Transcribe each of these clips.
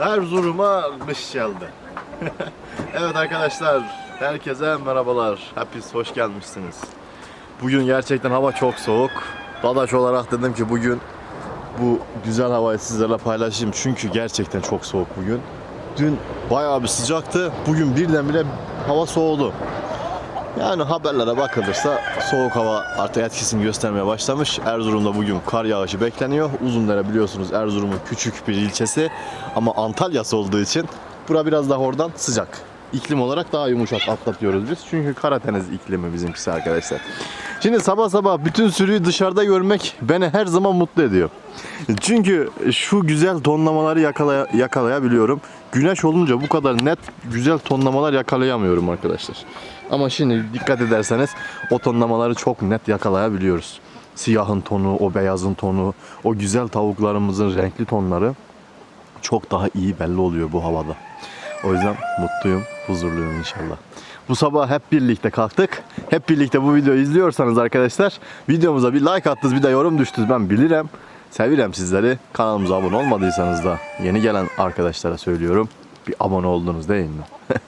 Erzurum'a kış geldi. evet arkadaşlar, herkese merhabalar. Hepiniz hoş gelmişsiniz. Bugün gerçekten hava çok soğuk. Dadaş olarak dedim ki bugün bu güzel havayı sizlerle paylaşayım. Çünkü gerçekten çok soğuk bugün. Dün bayağı bir sıcaktı. Bugün birdenbire hava soğudu. Yani haberlere bakılırsa soğuk hava artık etkisini göstermeye başlamış. Erzurum'da bugün kar yağışı bekleniyor. Uzundere biliyorsunuz Erzurum'un küçük bir ilçesi ama Antalya'sı olduğu için bura biraz daha oradan sıcak. İklim olarak daha yumuşak atlatıyoruz biz. Çünkü Karadeniz iklimi bizimkisi arkadaşlar. Şimdi sabah sabah bütün sürüyü dışarıda görmek beni her zaman mutlu ediyor. Çünkü şu güzel tonlamaları yakalaya, yakalayabiliyorum. Güneş olunca bu kadar net güzel tonlamalar yakalayamıyorum arkadaşlar. Ama şimdi dikkat ederseniz o tonlamaları çok net yakalayabiliyoruz. Siyahın tonu, o beyazın tonu, o güzel tavuklarımızın renkli tonları çok daha iyi belli oluyor bu havada. O yüzden mutluyum, huzurluyum inşallah. Bu sabah hep birlikte kalktık. Hep birlikte bu videoyu izliyorsanız arkadaşlar videomuza bir like attınız bir de yorum düştünüz ben bilirim. Seviyorum sizleri. Kanalımıza abone olmadıysanız da yeni gelen arkadaşlara söylüyorum. Bir abone oldunuz değil mi?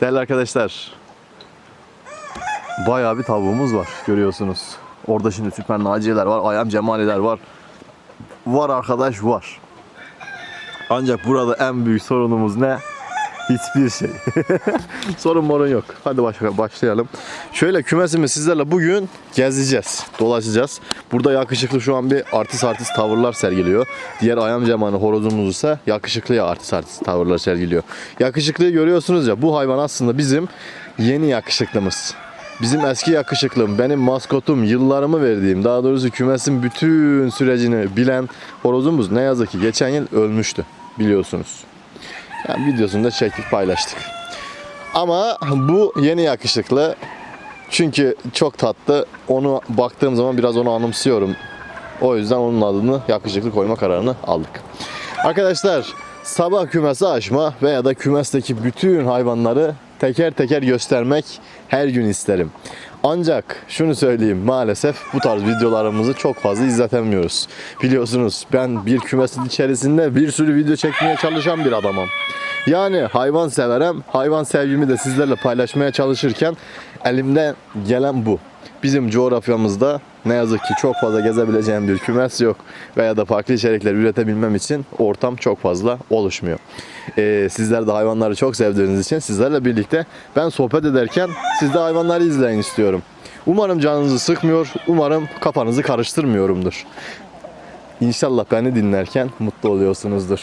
Değerli arkadaşlar. Bayağı bir tavuğumuz var görüyorsunuz. Orada şimdi süper naciyeler var, ayam cemaliler var. Var arkadaş var. Ancak burada en büyük sorunumuz ne? Hiçbir şey. Sorun morun yok. Hadi başla- başlayalım. Şöyle kümesimi sizlerle bugün gezeceğiz. Dolaşacağız. Burada yakışıklı şu an bir artist artist tavırlar sergiliyor. Diğer ayam cemanı horozumuz ise yakışıklıya artist artist tavırlar sergiliyor. Yakışıklıyı görüyorsunuz ya bu hayvan aslında bizim yeni yakışıklımız. Bizim eski yakışıklım, benim maskotum, yıllarımı verdiğim, daha doğrusu kümesin bütün sürecini bilen horozumuz ne yazık ki geçen yıl ölmüştü biliyorsunuz. Yani videosunu da çektik paylaştık. Ama bu yeni yakışıklı. Çünkü çok tatlı. Onu baktığım zaman biraz onu anımsıyorum. O yüzden onun adını yakışıklı koyma kararını aldık. Arkadaşlar sabah kümesi açma veya da kümesteki bütün hayvanları teker teker göstermek her gün isterim. Ancak şunu söyleyeyim maalesef bu tarz videolarımızı çok fazla izletemiyoruz. Biliyorsunuz ben bir kümesin içerisinde bir sürü video çekmeye çalışan bir adamım. Yani hayvan severem, hayvan sevgimi de sizlerle paylaşmaya çalışırken elimden gelen bu. Bizim coğrafyamızda ne yazık ki çok fazla gezebileceğim bir kümes yok veya da farklı içerikler üretebilmem için ortam çok fazla oluşmuyor. Ee, sizler de hayvanları çok sevdiğiniz için sizlerle birlikte ben sohbet ederken siz de hayvanları izleyin istiyorum. Umarım canınızı sıkmıyor, umarım kafanızı karıştırmıyorumdur. İnşallah beni dinlerken mutlu oluyorsunuzdur.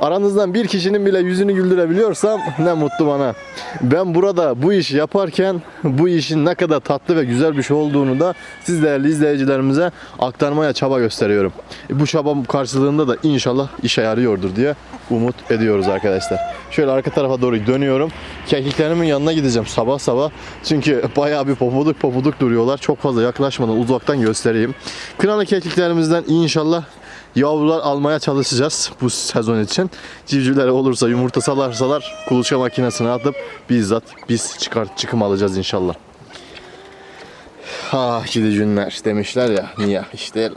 Aranızdan bir kişinin bile yüzünü güldürebiliyorsam ne mutlu bana. Ben burada bu işi yaparken bu işin ne kadar tatlı ve güzel bir şey olduğunu da siz değerli izleyicilerimize aktarmaya çaba gösteriyorum. Bu çabam karşılığında da inşallah işe yarıyordur diye umut ediyoruz arkadaşlar. Şöyle arka tarafa doğru dönüyorum. Kekiklerimin yanına gideceğim sabah sabah. Çünkü bayağı bir popuduk popuduk duruyorlar. Çok fazla yaklaşmadan uzaktan göstereyim. Kınalı kekiklerimizden inşallah yavrular almaya çalışacağız bu sezon için. Civcivler olursa yumurta salarsalar kuluçka makinesine atıp bizzat biz çıkar çıkım alacağız inşallah. Ah gidi günler demişler ya. Niye işte öyle.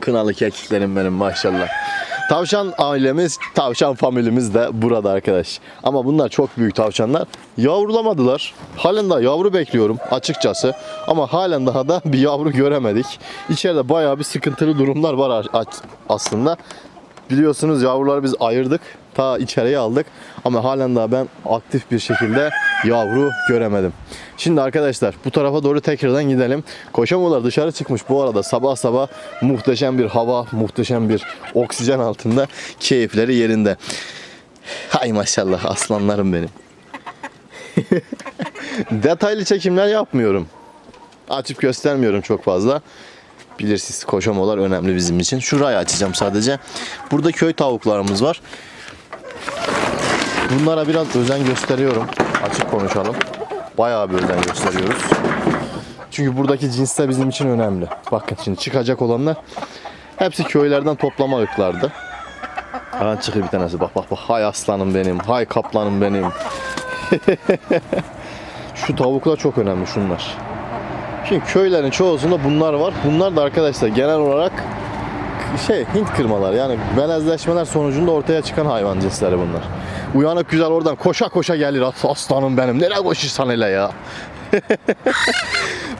Kınalı kekiklerim benim maşallah. Tavşan ailemiz, tavşan familimiz de burada arkadaş. Ama bunlar çok büyük tavşanlar. Yavrulamadılar. Halen daha yavru bekliyorum açıkçası. Ama halen daha da bir yavru göremedik. İçeride bayağı bir sıkıntılı durumlar var aslında. Biliyorsunuz yavruları biz ayırdık. Ta içeriye aldık. Ama halen daha ben aktif bir şekilde yavru göremedim. Şimdi arkadaşlar bu tarafa doğru tekrardan gidelim. Koşamolar dışarı çıkmış bu arada sabah sabah muhteşem bir hava, muhteşem bir oksijen altında keyifleri yerinde. Hay maşallah aslanlarım benim. Detaylı çekimler yapmıyorum. Açıp göstermiyorum çok fazla. Bilirsiniz koşamolar önemli bizim için. Şurayı açacağım sadece. Burada köy tavuklarımız var. Bunlara biraz özen gösteriyorum. Açık konuşalım. Bayağı bir özen gösteriyoruz. Çünkü buradaki cins de bizim için önemli. Bakın şimdi çıkacak olanlar hepsi köylerden toplama ırklardı. Hemen çıkıyor bir tanesi. Bak bak bak. Hay aslanım benim. Hay kaplanım benim. Şu tavuklar çok önemli şunlar. Şimdi köylerin çoğusunda bunlar var. Bunlar da arkadaşlar genel olarak şey Hint kırmalar yani melezleşmeler sonucunda ortaya çıkan hayvan cinsleri bunlar. Uyanık güzel oradan koşa koşa gelir "As- aslanım benim. Nereye koşursan hele ya.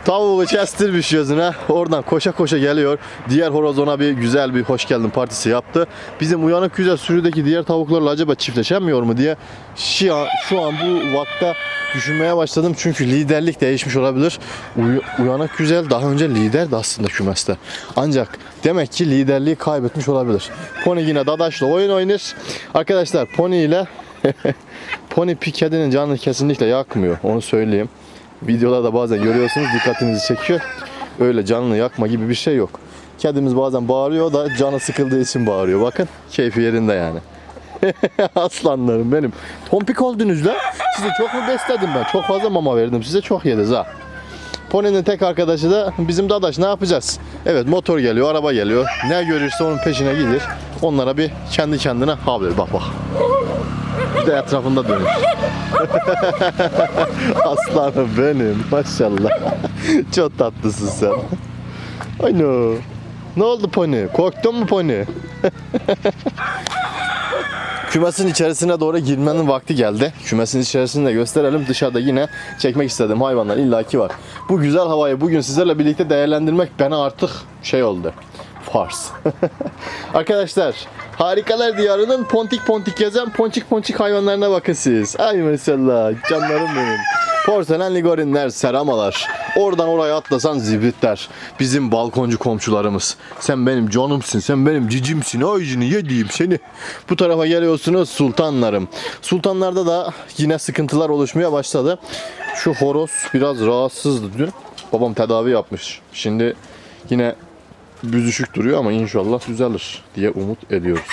Tavuğu kestirmiş gözüne. Oradan koşa koşa geliyor. Diğer horoz ona bir güzel bir hoş geldin partisi yaptı. Bizim uyanık güzel sürüdeki diğer tavuklarla acaba çiftleşemiyor mu diye şu an, şu an bu vakta düşünmeye başladım. Çünkü liderlik değişmiş olabilir. Uy- uyanık güzel daha önce liderdi aslında kümeste. Ancak demek ki liderliği kaybetmiş olabilir. Pony yine Dadaş'la oyun oynar. Arkadaşlar Pony ile Pony bir kedinin canını kesinlikle yakmıyor. Onu söyleyeyim. Videolarda bazen görüyorsunuz dikkatinizi çekiyor. Öyle canını yakma gibi bir şey yok. Kedimiz bazen bağırıyor da canı sıkıldığı için bağırıyor. Bakın keyfi yerinde yani. Aslanlarım benim. Tompik oldunuz la. Sizi çok mu besledim ben? Çok fazla mama verdim size çok yediniz ha. Pony'nin tek arkadaşı da bizim dadaş ne yapacağız? Evet motor geliyor, araba geliyor. Ne görürse onun peşine gider. Onlara bir kendi kendine haber bak bak. Bir de etrafında dönüyor. Aslanım benim maşallah. Çok tatlısın sen. Ano. Ne oldu pony? Korktun mu pony? Kümesin içerisine doğru girmenin vakti geldi. Kümesin içerisini de gösterelim. Dışarıda yine çekmek istediğim hayvanlar illaki var. Bu güzel havayı bugün sizlerle birlikte değerlendirmek bana artık şey oldu. Fars. Arkadaşlar harikalar diyarının pontik pontik gezen ponçik ponçik hayvanlarına bakın siz. Ay maşallah canlarım benim. Porselen ligorinler, seramalar. Oradan oraya atlasan zibritler. Bizim balkoncu komşularımız. Sen benim canımsın, sen benim cicimsin. Aycını yediğim seni. Bu tarafa geliyorsunuz sultanlarım. Sultanlarda da yine sıkıntılar oluşmaya başladı. Şu horoz biraz rahatsızdı dün. Babam tedavi yapmış. Şimdi yine büzüşük duruyor ama inşallah düzelir diye umut ediyoruz.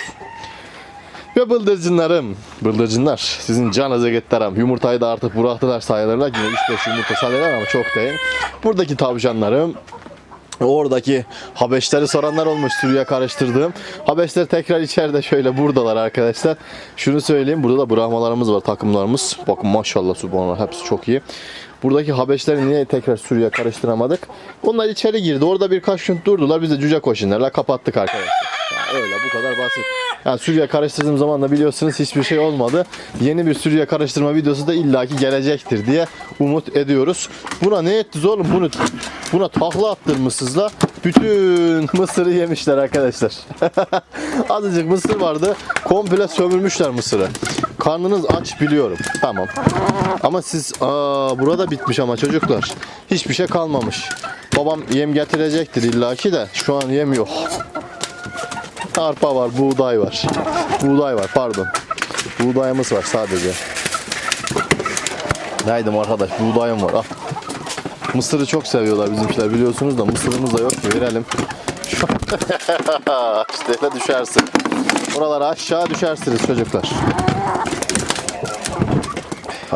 Ve bıldırcınlarım, bıldırcınlar sizin canınıza getiririm. Yumurtayı da artık bıraktılar sayılırlar. Yine 3-5 yumurta sayılırlar ama çok değil. Buradaki tavşanlarım, Oradaki Habeşleri soranlar olmuş sürüye karıştırdığım. Habeşler tekrar içeride şöyle buradalar arkadaşlar. Şunu söyleyeyim burada da brahmalarımız var takımlarımız. Bakın maşallah subhanallah hepsi çok iyi. Buradaki Habeşleri niye tekrar sürüye karıştıramadık? Onlar içeri girdi. Orada birkaç gün durdular. Biz de cüce koşunlarla kapattık arkadaşlar. Yani öyle bu kadar basit. Yani sürüye karıştırdığım zaman da biliyorsunuz hiçbir şey olmadı. Yeni bir sürüye karıştırma videosu da illaki gelecektir diye umut ediyoruz. Buna ne ettiniz oğlum? Bunu buna takla attırmışsınız la. Bütün mısırı yemişler arkadaşlar. Azıcık mısır vardı. Komple sömürmüşler mısırı. Karnınız aç biliyorum. Tamam. Ama siz aa burada bitmiş ama çocuklar. Hiçbir şey kalmamış. Babam yem getirecektir illaki de şu an yem yok. Arpa var, buğday var. Buğday var, pardon. Buğdayımız var sadece. Neydim arkadaş, buğdayım var. Al. Mısırı çok seviyorlar bizimkiler biliyorsunuz da mısırımız da yok ki verelim. işte düşersin. Oralara aşağı düşersiniz çocuklar.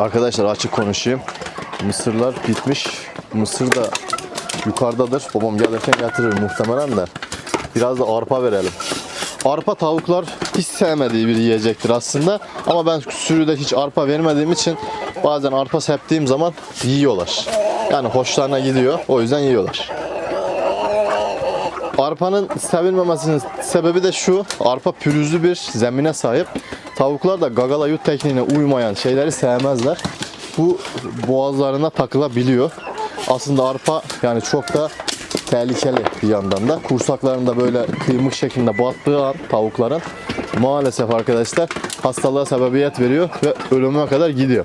Arkadaşlar açık konuşayım. Mısırlar bitmiş. Mısır da yukarıdadır. Babam gelirken getirir muhtemelen de. Biraz da arpa verelim. Arpa tavuklar hiç sevmediği bir yiyecektir aslında. Ama ben sürüde hiç arpa vermediğim için bazen arpa septiğim zaman yiyorlar. Yani hoşlarına gidiyor. O yüzden yiyorlar. Arpanın sevilmemesinin sebebi de şu. Arpa pürüzlü bir zemine sahip. Tavuklar da gagala yut tekniğine uymayan şeyleri sevmezler. Bu boğazlarına takılabiliyor. Aslında arpa yani çok da tehlikeli bir yandan da. Kursaklarında böyle kıymık şeklinde battığı an tavukların maalesef arkadaşlar hastalığa sebebiyet veriyor ve ölüme kadar gidiyor.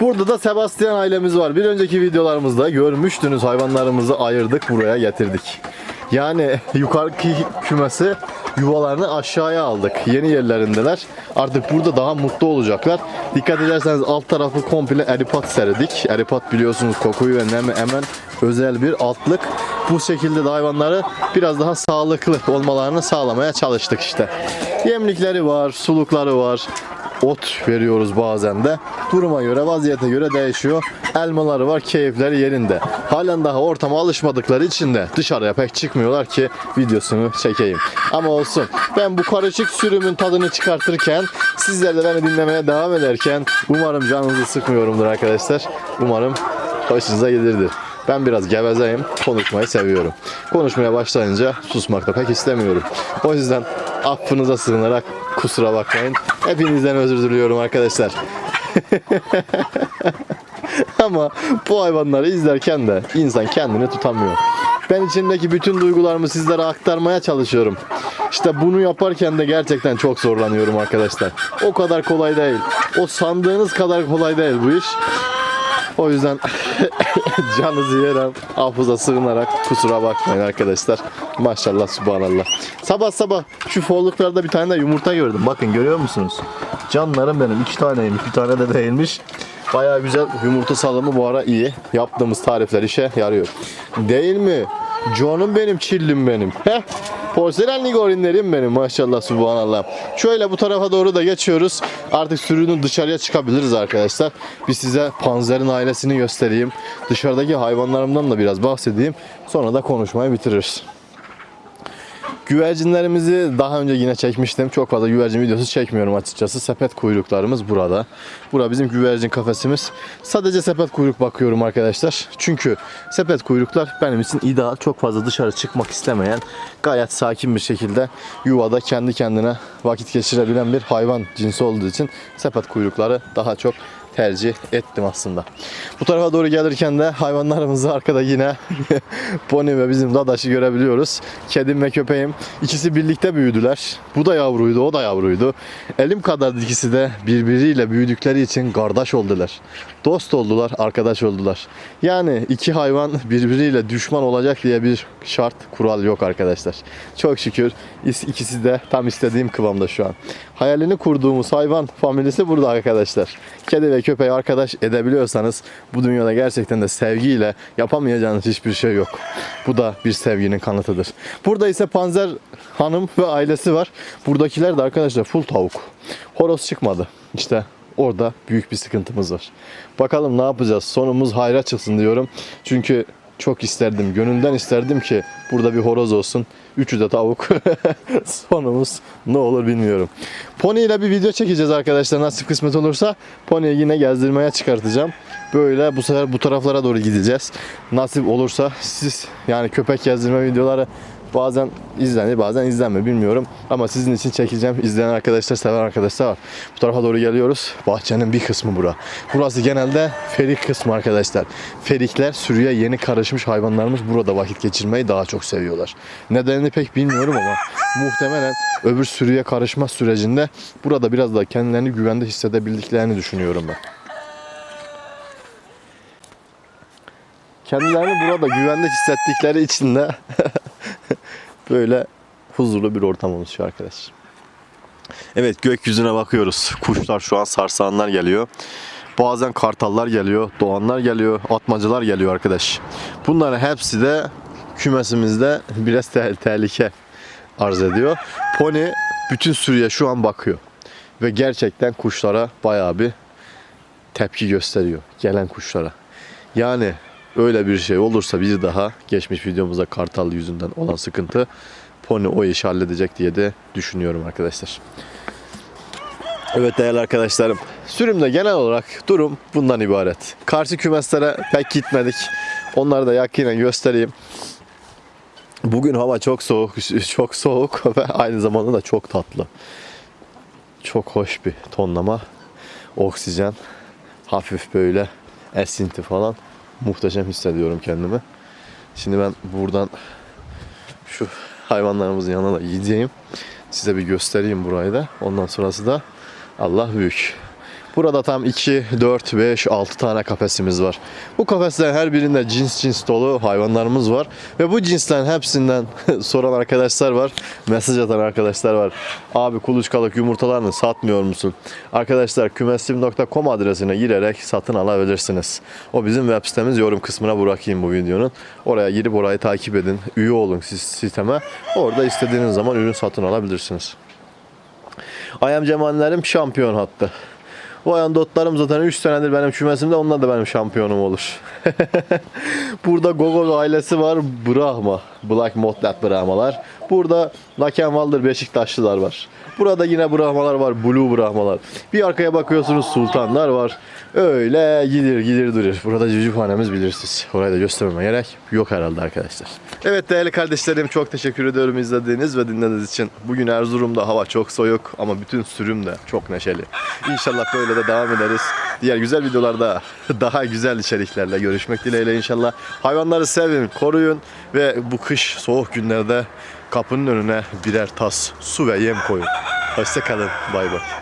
Burada da Sebastian ailemiz var. Bir önceki videolarımızda görmüştünüz hayvanlarımızı ayırdık buraya getirdik. Yani yukarıki kümesi yuvalarını aşağıya aldık. Yeni yerlerindeler. Artık burada daha mutlu olacaklar. Dikkat ederseniz alt tarafı komple eripat serdik. Eripat biliyorsunuz kokuyu ve nemi emen özel bir altlık. Bu şekilde de hayvanları biraz daha sağlıklı olmalarını sağlamaya çalıştık işte. Yemlikleri var, sulukları var ot veriyoruz bazen de. Duruma göre, vaziyete göre değişiyor. Elmaları var, keyifleri yerinde. Halen daha ortama alışmadıkları için de dışarıya pek çıkmıyorlar ki videosunu çekeyim. Ama olsun. Ben bu karışık sürümün tadını çıkartırken, sizler de beni dinlemeye devam ederken umarım canınızı sıkmıyorumdur arkadaşlar. Umarım hoşunuza gelirdir. Ben biraz gevezeyim. Konuşmayı seviyorum. Konuşmaya başlayınca susmakta pek istemiyorum. O yüzden affınıza sığınarak kusura bakmayın. Hepinizden özür diliyorum arkadaşlar. Ama bu hayvanları izlerken de insan kendini tutamıyor. Ben içimdeki bütün duygularımı sizlere aktarmaya çalışıyorum. İşte bunu yaparken de gerçekten çok zorlanıyorum arkadaşlar. O kadar kolay değil. O sandığınız kadar kolay değil bu iş. O yüzden canınızı yerim. Hafıza sığınarak kusura bakmayın arkadaşlar. Maşallah subhanallah. Sabah sabah şu folluklarda bir tane de yumurta gördüm. Bakın görüyor musunuz? Canlarım benim. iki taneymiş. Bir tane de değilmiş. Baya güzel yumurta salımı bu ara iyi. Yaptığımız tarifler işe yarıyor. Değil mi? Canım benim, çillim benim. Heh. Porselenli gorinlerim benim maşallah subhanallah. Şöyle bu tarafa doğru da geçiyoruz. Artık sürünün dışarıya çıkabiliriz arkadaşlar. Bir size panzerin ailesini göstereyim. Dışarıdaki hayvanlarımdan da biraz bahsedeyim. Sonra da konuşmayı bitiririz. Güvercinlerimizi daha önce yine çekmiştim. Çok fazla güvercin videosu çekmiyorum açıkçası. Sepet kuyruklarımız burada. Bura bizim güvercin kafesimiz. Sadece sepet kuyruk bakıyorum arkadaşlar. Çünkü sepet kuyruklar benim için ideal. Çok fazla dışarı çıkmak istemeyen, gayet sakin bir şekilde yuvada kendi kendine vakit geçirebilen bir hayvan cinsi olduğu için sepet kuyrukları daha çok tercih ettim aslında. Bu tarafa doğru gelirken de hayvanlarımızı arkada yine pony ve bizim dadaşı görebiliyoruz. Kedim ve köpeğim ikisi birlikte büyüdüler. Bu da yavruydu, o da yavruydu. Elim kadar ikisi de birbiriyle büyüdükleri için kardeş oldular. Dost oldular, arkadaş oldular. Yani iki hayvan birbiriyle düşman olacak diye bir şart, kural yok arkadaşlar. Çok şükür ikisi de tam istediğim kıvamda şu an. Hayalini kurduğumuz hayvan familyası burada arkadaşlar. Kedi ve köpeği arkadaş edebiliyorsanız bu dünyada gerçekten de sevgiyle yapamayacağınız hiçbir şey yok. Bu da bir sevginin kanıtıdır. Burada ise Panzer hanım ve ailesi var. Buradakiler de arkadaşlar full tavuk. Horoz çıkmadı. İşte orada büyük bir sıkıntımız var. Bakalım ne yapacağız? Sonumuz hayra çıksın diyorum. Çünkü çok isterdim, gönülden isterdim ki burada bir horoz olsun. Üçü de tavuk. Sonumuz ne olur bilmiyorum. Pony ile bir video çekeceğiz arkadaşlar nasip kısmet olursa. Pony'yi yine gezdirmeye çıkartacağım. Böyle bu sefer bu taraflara doğru gideceğiz. Nasip olursa siz yani köpek gezdirme videoları bazen izlenir bazen izlenmiyor bilmiyorum. Ama sizin için çekeceğim. İzleyen arkadaşlar seven arkadaşlar var. Bu tarafa doğru geliyoruz. Bahçenin bir kısmı bura. Burası genelde ferik kısmı arkadaşlar. Ferikler sürüye yeni karışmış hayvanlarımız burada vakit geçirmeyi daha çok seviyorlar. Nedenini pek bilmiyorum ama muhtemelen öbür sürüye karışma sürecinde burada biraz daha kendilerini güvende hissedebildiklerini düşünüyorum ben. Kendilerini burada güvende hissettikleri için de böyle huzurlu bir ortam oluşuyor arkadaş. Evet gökyüzüne bakıyoruz. Kuşlar şu an sarsağanlar geliyor. Bazen kartallar geliyor, doğanlar geliyor, atmacılar geliyor arkadaş. Bunların hepsi de kümesimizde biraz te- tehlike arz ediyor. Pony bütün sürüye şu an bakıyor. Ve gerçekten kuşlara bayağı bir tepki gösteriyor. Gelen kuşlara. Yani öyle bir şey olursa bir daha geçmiş videomuzda kartal yüzünden olan sıkıntı Pony o işi halledecek diye de düşünüyorum arkadaşlar. Evet değerli arkadaşlarım. Sürümde genel olarak durum bundan ibaret. Karşı kümeslere pek gitmedik. Onları da yakinen göstereyim. Bugün hava çok soğuk, çok soğuk ve aynı zamanda da çok tatlı. Çok hoş bir tonlama. Oksijen, hafif böyle esinti falan. Muhteşem hissediyorum kendimi. Şimdi ben buradan şu hayvanlarımızın yanına da gideyim. Size bir göstereyim burayı da. Ondan sonrası da Allah büyük. Burada tam 2, 4, 5, 6 tane kafesimiz var. Bu kafeslerin her birinde cins cins dolu hayvanlarımız var. Ve bu cinslerin hepsinden soran arkadaşlar var. Mesaj atan arkadaşlar var. Abi kuluçkalık yumurtalarını satmıyor musun? Arkadaşlar kümesim.com adresine girerek satın alabilirsiniz. O bizim web sitemiz yorum kısmına bırakayım bu videonun. Oraya girip orayı takip edin. Üye olun sisteme. Orada istediğiniz zaman ürün satın alabilirsiniz. Ayam Cemallerim şampiyon hattı. O Dotlarım zaten 3 senedir benim kümesimde onlar da benim şampiyonum olur. Burada Gogo ailesi var. Brahma. Black Motlat Brahmalar. Burada Lakenvaldır Beşiktaşlılar var. Burada yine Brahmalar var. Blue Brahmalar. Bir arkaya bakıyorsunuz Sultanlar var. Öyle gidir gidir durur. Burada cücükhanemiz bilirsiniz. Orayı da göstermeme gerek yok herhalde arkadaşlar. Evet değerli kardeşlerim çok teşekkür ediyorum izlediğiniz ve dinlediğiniz için. Bugün Erzurum'da hava çok soğuk ama bütün sürüm de çok neşeli. İnşallah böyle de devam ederiz. Diğer güzel videolarda daha güzel içeriklerle görüşmek dileğiyle inşallah. Hayvanları sevin, koruyun ve bu kış soğuk günlerde kapının önüne birer tas su ve yem koyun. Hoşçakalın. Bay bay.